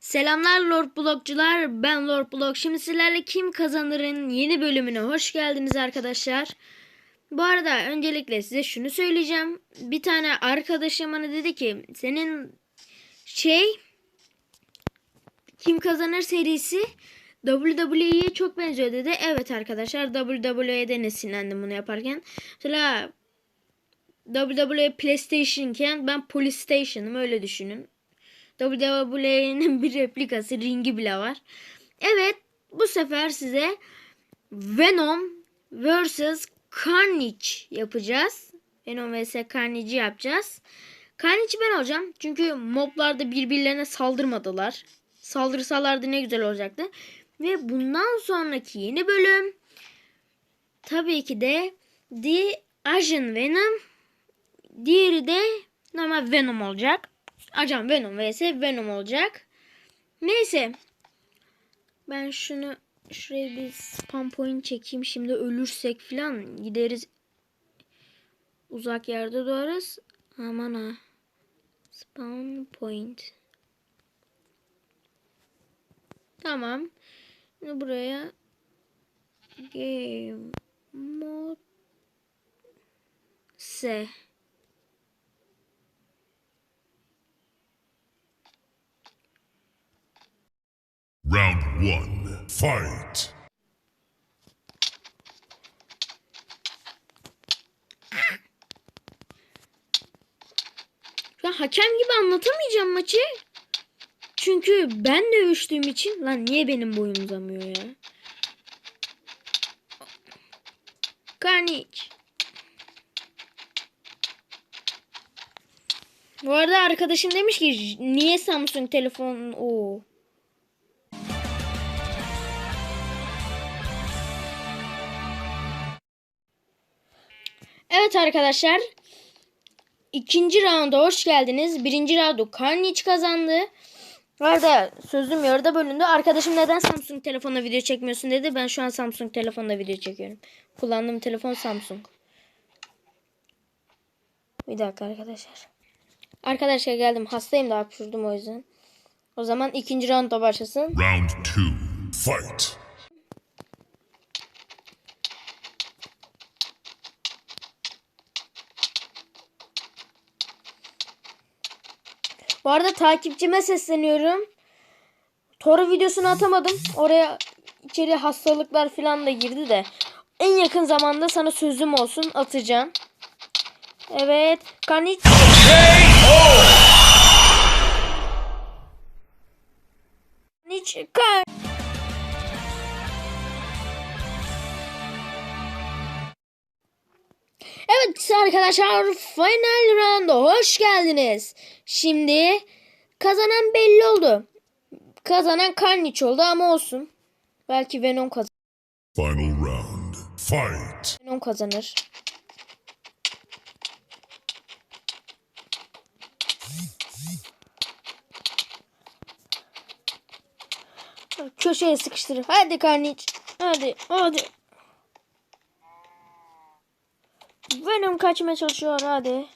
Selamlar Lord Blokçular. Ben Lord Blok. Şimdi sizlerle Kim Kazanır'ın yeni bölümüne hoş geldiniz arkadaşlar. Bu arada öncelikle size şunu söyleyeceğim. Bir tane arkadaşım bana dedi ki senin şey Kim Kazanır serisi WWE'ye çok benziyor dedi. Evet arkadaşlar WWE'den esinlendim bunu yaparken. Mesela WWE PlayStation iken ben PlayStation'ım öyle düşünün. WWE'nin bir replikası ringi bile var. Evet bu sefer size Venom vs Carnage yapacağız. Venom vs Carnage'i yapacağız. Carnage ben olacağım. Çünkü moblar da birbirlerine saldırmadılar. Saldırsalardı ne güzel olacaktı. Ve bundan sonraki yeni bölüm tabii ki de The Asian Venom Diğeri de normal Venom olacak. Ajan Venom vs Venom olacak. Neyse. Ben şunu şuraya bir spam point çekeyim. Şimdi ölürsek falan gideriz. Uzak yerde doğarız. Aman ha. Spawn point. Tamam. Şimdi buraya game mode S. Round one, fight. Şu an hakem gibi anlatamayacağım maçı. Çünkü ben dövüştüğüm için lan niye benim boyum uzamıyor ya? Carnage. Bu arada arkadaşım demiş ki niye Samsung telefon o Evet arkadaşlar. İkinci rounda hoş geldiniz. Birinci roundu Carnage kazandı. Arada sözüm yarıda bölündü. Arkadaşım neden Samsung telefonla video çekmiyorsun dedi. Ben şu an Samsung telefonla video çekiyorum. Kullandığım telefon Samsung. Bir dakika arkadaşlar. Arkadaşlar geldim. Hastayım da hapşurdum o yüzden. O zaman ikinci rounda başlasın. Round two, fight. Bu arada takipçime sesleniyorum. Toro videosunu atamadım. Oraya içeri hastalıklar falan da girdi de. En yakın zamanda sana sözüm olsun atacağım. Evet. Kanit. Hiç kan. Evet arkadaşlar final round'a hoş geldiniz. Şimdi kazanan belli oldu. Kazanan Carnage oldu ama olsun. Belki Venom kazanır. Final round, fight. Venom kazanır. Köşeye sıkıştırır. Hadi Carnage. Hadi hadi. Venom kaçmaya çalışıyor hadi.